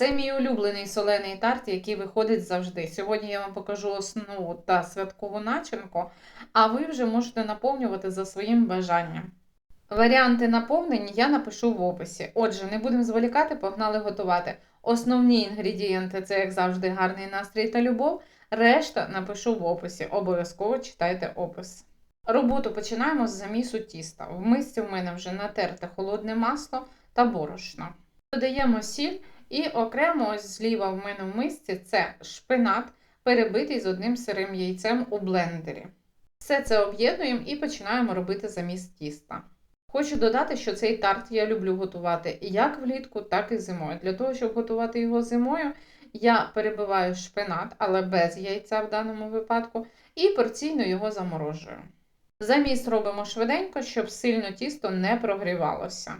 Це мій улюблений солений тарт, який виходить завжди. Сьогодні я вам покажу основу та святкову начинку, а ви вже можете наповнювати за своїм бажанням. Варіанти наповнень я напишу в описі. Отже, не будемо зволікати, погнали готувати. Основні інгредієнти це, як завжди, гарний настрій та любов. Решта напишу в описі. Обов'язково читайте опис. Роботу починаємо з замісу тіста. В мисці в мене вже натерте холодне масло та борошно. Додаємо сіль і окремо ось зліва в мене в мисці це шпинат, перебитий з одним сирим яйцем у блендері. Все це об'єднуємо і починаємо робити заміс тіста. Хочу додати, що цей тарт я люблю готувати як влітку, так і зимою. Для того, щоб готувати його зимою, я перебиваю шпинат, але без яйця в даному випадку, і порційно його заморожую. Заміс робимо швиденько, щоб сильно тісто не прогрівалося.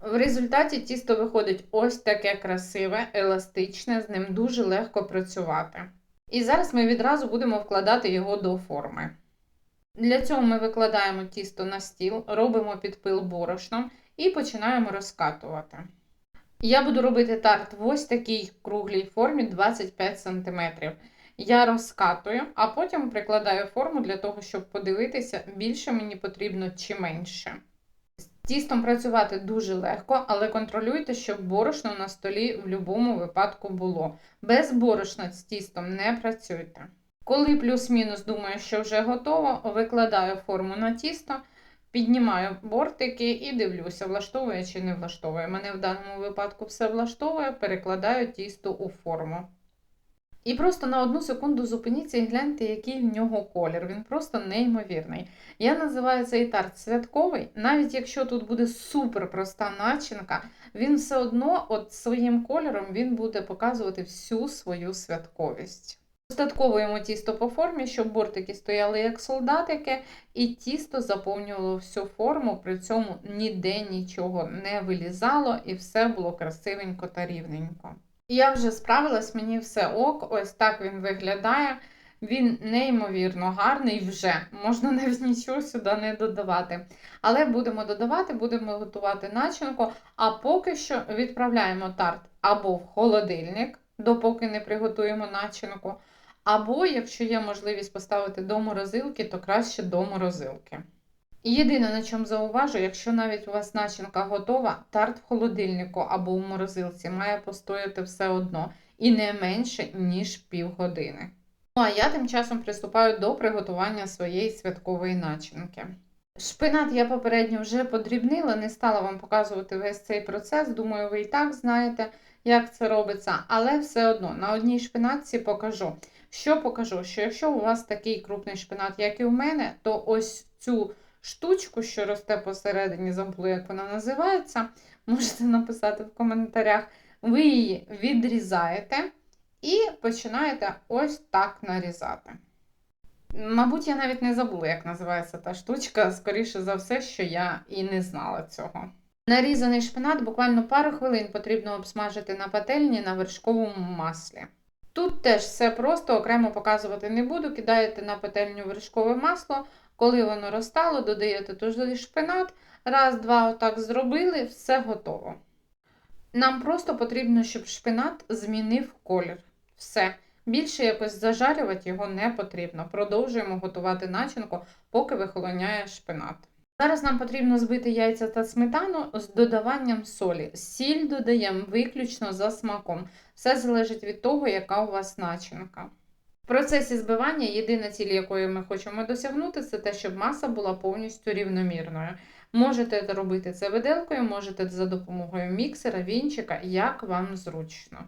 В результаті тісто виходить ось таке красиве, еластичне, з ним дуже легко працювати. І зараз ми відразу будемо вкладати його до форми. Для цього ми викладаємо тісто на стіл, робимо підпил борошном і починаємо розкатувати. Я буду робити тарт в ось такій круглій формі 25 см. Я розкатую, а потім прикладаю форму для того, щоб подивитися, більше мені потрібно чи менше. Тістом працювати дуже легко, але контролюйте, щоб борошно на столі в будь-якому випадку було. Без борошна з тістом не працюйте. Коли плюс-мінус думаю, що вже готово, викладаю форму на тісто, піднімаю бортики і дивлюся, влаштовує чи не влаштовує. Мене в даному випадку все влаштовує, перекладаю тісто у форму. І просто на одну секунду зупиніться і гляньте, який в нього колір. Він просто неймовірний. Я називаю цей тарт святковий, навіть якщо тут буде супер проста начинка, він все одно от своїм кольором він буде показувати всю свою святковість. Остатковуємо тісто по формі, щоб бортики стояли як солдатики, і тісто заповнювало всю форму, при цьому ніде нічого не вилізало, і все було красивенько та рівненько. Я вже справилась, мені все ок, ось так він виглядає. Він неймовірно гарний вже, можна навіть нічого сюди не додавати. Але будемо додавати, будемо готувати начинку, а поки що відправляємо тарт або в холодильник, допоки не приготуємо начинку. Або, якщо є можливість поставити до морозилки, то краще до морозилки. Єдине, на чому зауважу, якщо навіть у вас начинка готова, тарт в холодильнику або в морозилці має постояти все одно і не менше, ніж півгодини. Ну а я тим часом приступаю до приготування своєї святкової начинки. Шпинат я попередньо вже подрібнила, не стала вам показувати весь цей процес. Думаю, ви і так знаєте, як це робиться, але все одно на одній шпинатці покажу. Що покажу? Що якщо у вас такий крупний шпинат, як і у мене, то ось цю штучку, що росте посередині, забула, як вона називається, можете написати в коментарях. Ви її відрізаєте і починаєте ось так нарізати. Мабуть, я навіть не забула, як називається та штучка, скоріше за все, що я і не знала цього. Нарізаний шпинат буквально пару хвилин потрібно обсмажити на пательні на вершковому маслі. Тут теж все просто окремо показувати не буду. Кидаєте на пательню вершкове масло, коли воно розтало, додаєте туди шпинат. Раз, два, отак зробили, все готово. Нам просто потрібно, щоб шпинат змінив колір. Все. Більше якось зажарювати його не потрібно. Продовжуємо готувати начинку, поки вихолоняє шпинат. Зараз нам потрібно збити яйця та сметану з додаванням солі. Сіль додаємо виключно за смаком. Все залежить від того, яка у вас начинка. В процесі збивання єдина ціль, якої ми хочемо досягнути, це те, щоб маса була повністю рівномірною. Можете робити це виделкою, можете за допомогою міксера, вінчика, як вам зручно.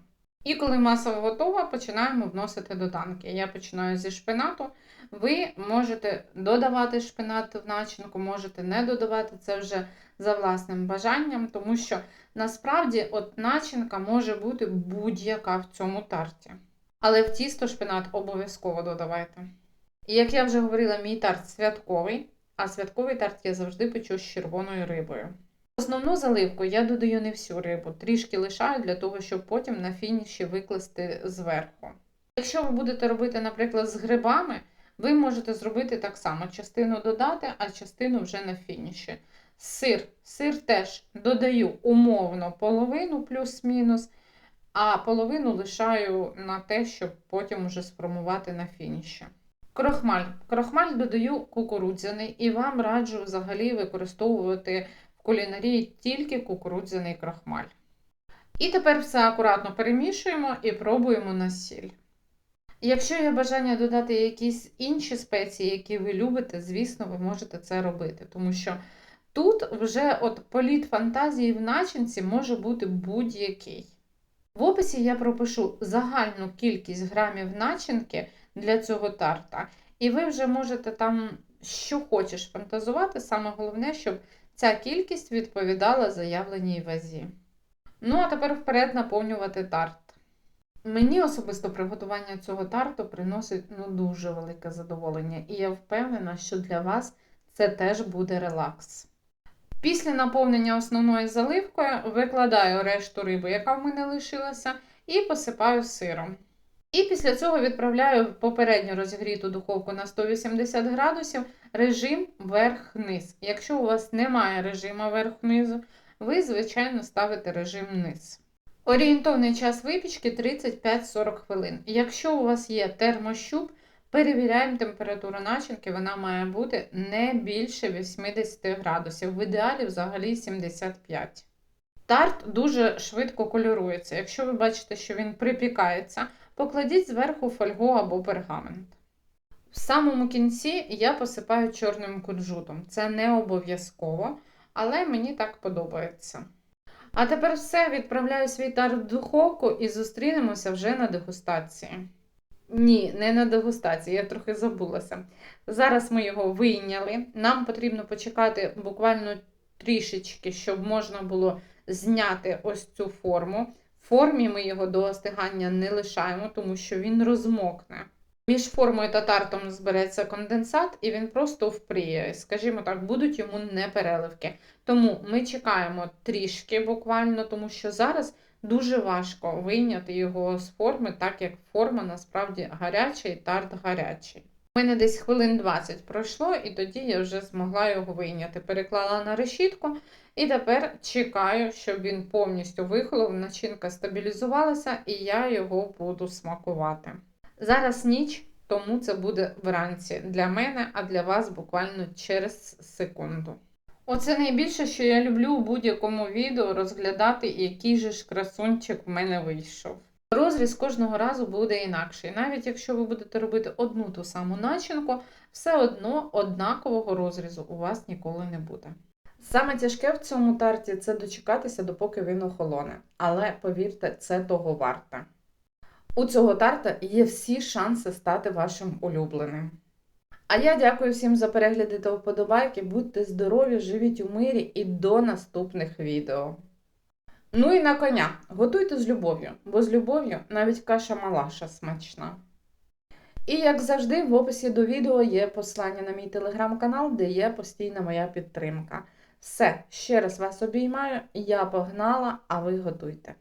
І коли маса готова, починаємо вносити доданки. Я починаю зі шпинату. Ви можете додавати шпинат в начинку, можете не додавати це вже за власним бажанням, тому що насправді от начинка може бути будь-яка в цьому тарті. Але в тісто шпинат обов'язково додавайте. І як я вже говорила, мій тарт святковий, а святковий тарт я завжди печу з червоною рибою. Основну заливку я додаю не всю рибу, трішки лишаю для того, щоб потім на фініші викласти зверху. Якщо ви будете робити, наприклад, з грибами, ви можете зробити так само: частину додати, а частину вже на фініші. Сир. Сир теж додаю умовно половину плюс-мінус. А половину лишаю на те, щоб потім уже сформувати на фініші. Крохмаль. Крохмаль додаю кукурудзяний і вам раджу взагалі використовувати в кулінарії тільки кукурудзяний крохмаль. І тепер все акуратно перемішуємо і пробуємо на сіль. Якщо є бажання додати якісь інші спеції, які ви любите, звісно, ви можете це робити, тому що тут вже от політ фантазії в начинці може бути будь-який. В описі я пропишу загальну кількість грамів начинки для цього тарта, і ви вже можете там що хочеш фантазувати. Саме головне, щоб ця кількість відповідала заявленій вазі. Ну, а тепер вперед наповнювати тарт. Мені особисто приготування цього тарту приносить ну, дуже велике задоволення, і я впевнена, що для вас це теж буде релакс. Після наповнення основною заливкою викладаю решту риби, яка в мене лишилася, і посипаю сиром. І після цього відправляю в попередньо розігріту духовку на 180 градусів режим верх-низ. Якщо у вас немає режиму верх-низу, ви, звичайно, ставите режим низ. Орієнтовний час випічки 35-40 хвилин. Якщо у вас є термощуп, перевіряємо температуру начинки, вона має бути не більше 80 градусів, в ідеалі взагалі 75. Тарт дуже швидко кольорується. Якщо ви бачите, що він припікається, покладіть зверху фольгу або пергамент. В самому кінці я посипаю чорним кунжутом. Це не обов'язково, але мені так подобається. А тепер все, відправляю свій тарт в духовку і зустрінемося вже на дегустації. Ні, не на дегустації, я трохи забулася. Зараз ми його вийняли. Нам потрібно почекати буквально трішечки, щоб можна було зняти ось цю форму. В формі ми його до остигання не лишаємо, тому що він розмокне. Між формою та тартом збереться конденсат, і він просто впріє. Скажімо так, будуть йому не переливки. Тому ми чекаємо трішки буквально, тому що зараз дуже важко вийняти його з форми, так як форма насправді гаряча і тарт гарячий. У мене десь хвилин 20 пройшло, і тоді я вже змогла його вийняти. Переклала на решітку, і тепер чекаю, щоб він повністю вихолов, начинка стабілізувалася, і я його буду смакувати. Зараз ніч, тому це буде вранці для мене, а для вас буквально через секунду. Оце найбільше, що я люблю у будь-якому відео розглядати, який же ж красунчик в мене вийшов. Розріз кожного разу буде інакший. Навіть якщо ви будете робити одну ту саму начинку, все одно однакового розрізу у вас ніколи не буде. Саме тяжке в цьому тарті це дочекатися, допоки він охолоне. Але повірте, це того варте. У цього тарта є всі шанси стати вашим улюбленим. А я дякую всім за перегляди та вподобайки. Будьте здорові, живіть у мирі і до наступних відео. Ну і на коня. Готуйте з любов'ю, бо з любов'ю навіть каша малаша смачна. І як завжди, в описі до відео є послання на мій телеграм-канал, де є постійна моя підтримка. Все, ще раз вас обіймаю, я погнала, а ви готуйте.